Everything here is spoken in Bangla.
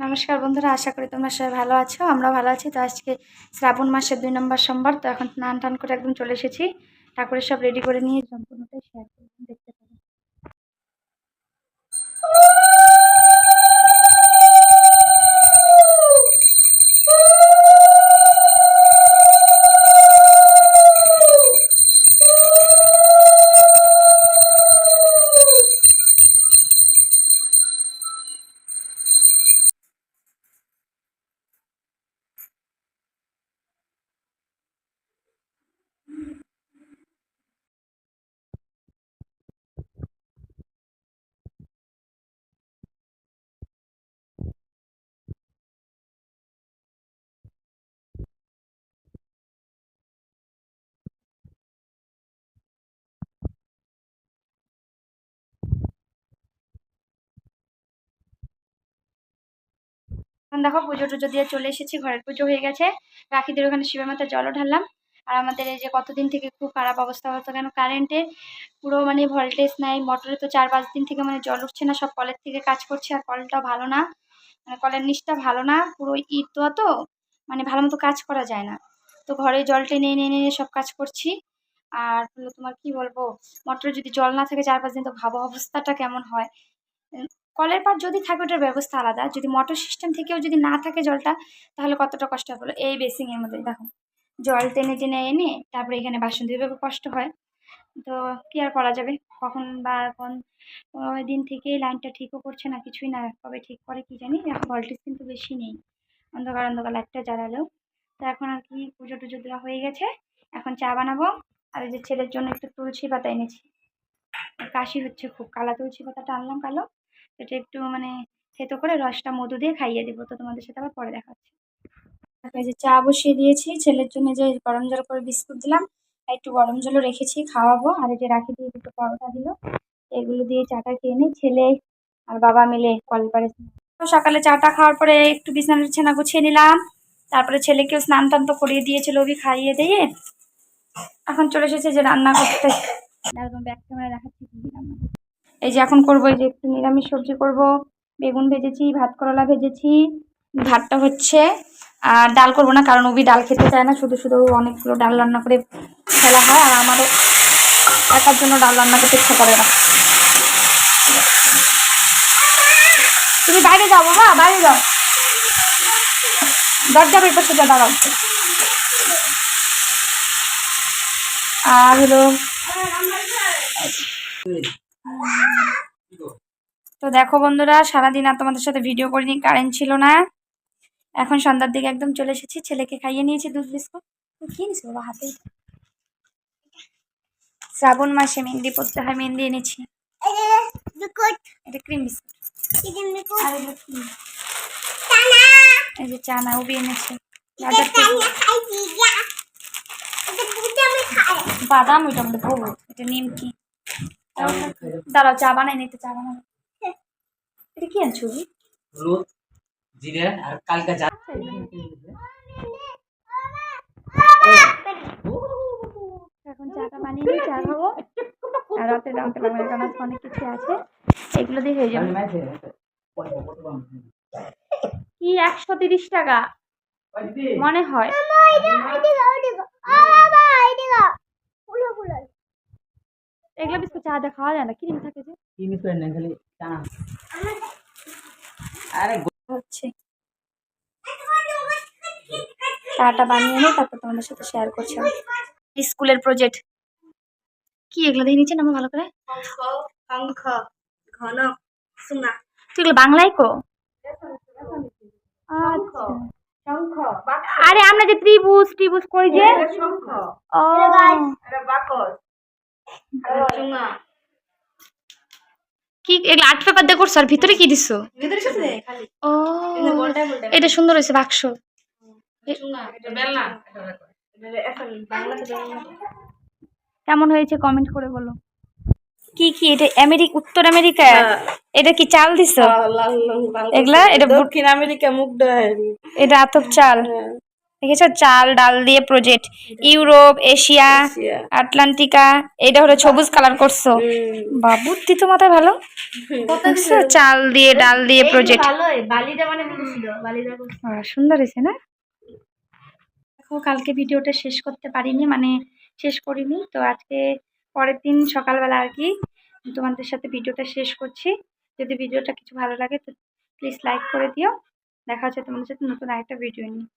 নমস্কার বন্ধুরা, আশা করি তোমরা সবাই ভালো আছো। আমরা ভালো আছি। তো আজকে শ্রাবণ মাসের দুই নম্বর সোমবার, তো এখন স্নান টান করে একদম চলে এসেছি। ঠাকুরের সব রেডি করে নিয়ে সম্পূর্ণটাই শেয়ার দেখতে দেখো, পুজো টুজো দিয়ে চলে এসেছি, ঘরের পুজো হয়ে গেছে। রাখিদের ওখানে শিবের মাথায় জলও ঢাললাম। আর আমাদের এই যে কতদিন থেকে খুব খারাপ অবস্থা হতো কেন কারেন্টের পুরো মানে ভোল্টেজ নাই মোটরে তো চার পাঁচ দিন থেকে মানে জল উঠছে না, সব কলের থেকে কাজ করছে আর কলটা ভালো না। মানে কলের নিচটা ভালো না, পুরো ইট দেওয়া তো মানে ভালো মতো কাজ করা যায় না। তো ঘরে জল টেনে এনে এনে সব কাজ করছি। আর তোমার কি বলব মোটরে যদি জল না থাকে চার পাঁচ দিন, তো ভাবো অবস্থাটা কেমন হয়। কলের পাট যদি থাকে ওটার ব্যবস্থা আলাদা। যদি মোটর সিস্টেম থেকেও যদি না থাকে জলটা, তাহলে কতটা কষ্ট হলো? এই বেসিংয়ের মধ্যে, দেখো। জল টেনে টেনে এনে, তারপরে এখানে বাসন ধুয়ে কষ্ট হয়। তো কি আর করা যাবে? কখন বা কোন, ওই দিন থেকে লাইনটা ঠিকও করছে না, কিছুই না, কবে ঠিক করে কি জানি? এখন ভোল্টেজ কিন্তু বেশি নেই। অন্ধকার অন্ধকার লাইটটা জ্বালালেও তো এখন আর কি, পুজো টুজো দেওয়া হয়ে গেছে। এখন চা বানাবো। আর যে ছেলের জন্য একটু তুলসী পাতা এনেছি। কাশি হচ্ছে খুব। কালা তুলসী পাতাটা আনলাম কালো। এটা একটু মানে থেতো করে রসটা মধু দিয়ে খাইয়ে দেবো। তো তোমাদের সাথে আবার পরে দেখাচ্ছি এই যে চা বসিয়ে দিয়েছি ছেলের জন্য যে গরম জল করে বিস্কুট দিলাম একটু গরম জলও রেখেছি খাওয়াবো। আর এই যে রাখি দিয়ে দুটো পরোটা দিল এগুলো দিয়ে চাটা খেয়ে নিই। ছেলে আর বাবা মিলে কল পারে তো সকালে চাটা খাওয়ার পরে একটু বিছানার বিছানা গুছিয়ে নিলাম। তারপরে ছেলেকেও স্নান টান তো করিয়ে দিয়েছিল ওবি খাইয়ে দিয়ে এখন চলে এসেছে যে রান্না করতে। একদম ব্যাক ক্যামেরা দেখাচ্ছি কি রান্না। এই যে এখন করব, এই যে একটু নিরামিষ সবজি করব। বেগুন ভেজেছি, ভাত করলা ভেজেছি, ভাতটা হচ্ছে আর ডাল করব না, কারণ ওবি ডাল খেতে চায় না, শুধু শুধু অনেকগুলো ডাল রান্না করে ফেলা হয়, আর আমারও একার জন্য ডাল রান্না করতে ইচ্ছা করে না। তুমি বাইরে যাও বাবা, বাইরে যাও। দরজার ওই পাশে যা দাঁড়াও। আর হলো তো দেখো বন্ধুরা সারাদিন আর তোমাদের সাথে ভিডিও করিনি কারেন্ট ছিল না। এখন সন্ধ্যার দিকে একদম চলে এসেছি ছেলেকে খাইয়ে নিয়েছি দুধ বিস্কুট। কি নিস বাবা হাতেই শ্রাবণ মাসে মেহেন্দি পড়তে হয় মেহেন্দি এনেছি। এটা ক্রিম বিস্কুট। আর এই যে চানা উবি এনেছে। বাদাম ওইটা মধ্যে ভোগ এটা নিমকি। দাঁড়াও চা বানাই নিতে চা বানাবো এটা কি আনছো? হলুদ জিরে আর কালকা যা এখন চাটা বানিয়ে নিই চা খাব। আর রাতে রাতে লাগবে কারণ আজকে অনেক কিছু আছে। এগুলো দিয়ে হয়ে যাবে। কি একশো তিরিশ টাকা? মনে হয়। এগুলো বিস্কুট চা দিয়ে খাওয়া যায় না কিরিম থাকে যে কি মিস করেন না খালি টানা আরে হচ্ছে চাটা বানিয়ে নিই তারপর তোমাদের সাথে শেয়ার করছি স্কুলের প্রজেক্ট কি এগুলো দেখে নিচ্ছেন আমার ভালো করে শঙ্খ ঘন সোনা তুই এগুলো বাংলায় কো আচ্ছা শঙ্খ আরে আমরা যে ত্রিভুজ ত্রিভুজ কই যে শঙ্খ ও বাকস কি এগুলো আর্ট পেপার দিয়ে করছ? আর ভিতরে কি দিছো? ও এটা সুন্দর হয়েছে বাক্স। চুঙা এটা বেলনা। এটা এখন বাংলাতে বেলনা। কেমন হয়েছে কমেন্ট করে বলো। কি কি এটা আমেরিকা উত্তর আমেরিকা? এটা কি চাল দিছো? এগুলা এটা দক্ষিণ আমেরিকা মুখ দেয়। এটা আতপ চাল। দেখেছ? চাল ডাল দিয়ে প্রজেক্ট ইউরোপ এশিয়া আটলান্টিকা এটা হলো সবুজ কালার করছ। বা বুদ্ধি তো মাথায় ভালো? চাল দিয়ে ডাল দিয়ে প্রজেক্ট মানে। সুন্দর হয়েছে না? দেখো কালকে ভিডিওটা শেষ করতে পারিনি মানে শেষ করিনি। তো আজকে পরের দিন সকালবেলা আর কি তোমাদের সাথে ভিডিওটা শেষ করছি। যদি ভিডিওটা কিছু ভালো লাগে তো প্লিজ লাইক করে দিও। দেখা হচ্ছে তোমাদের সাথে নতুন আরেকটা ভিডিও নিয়ে।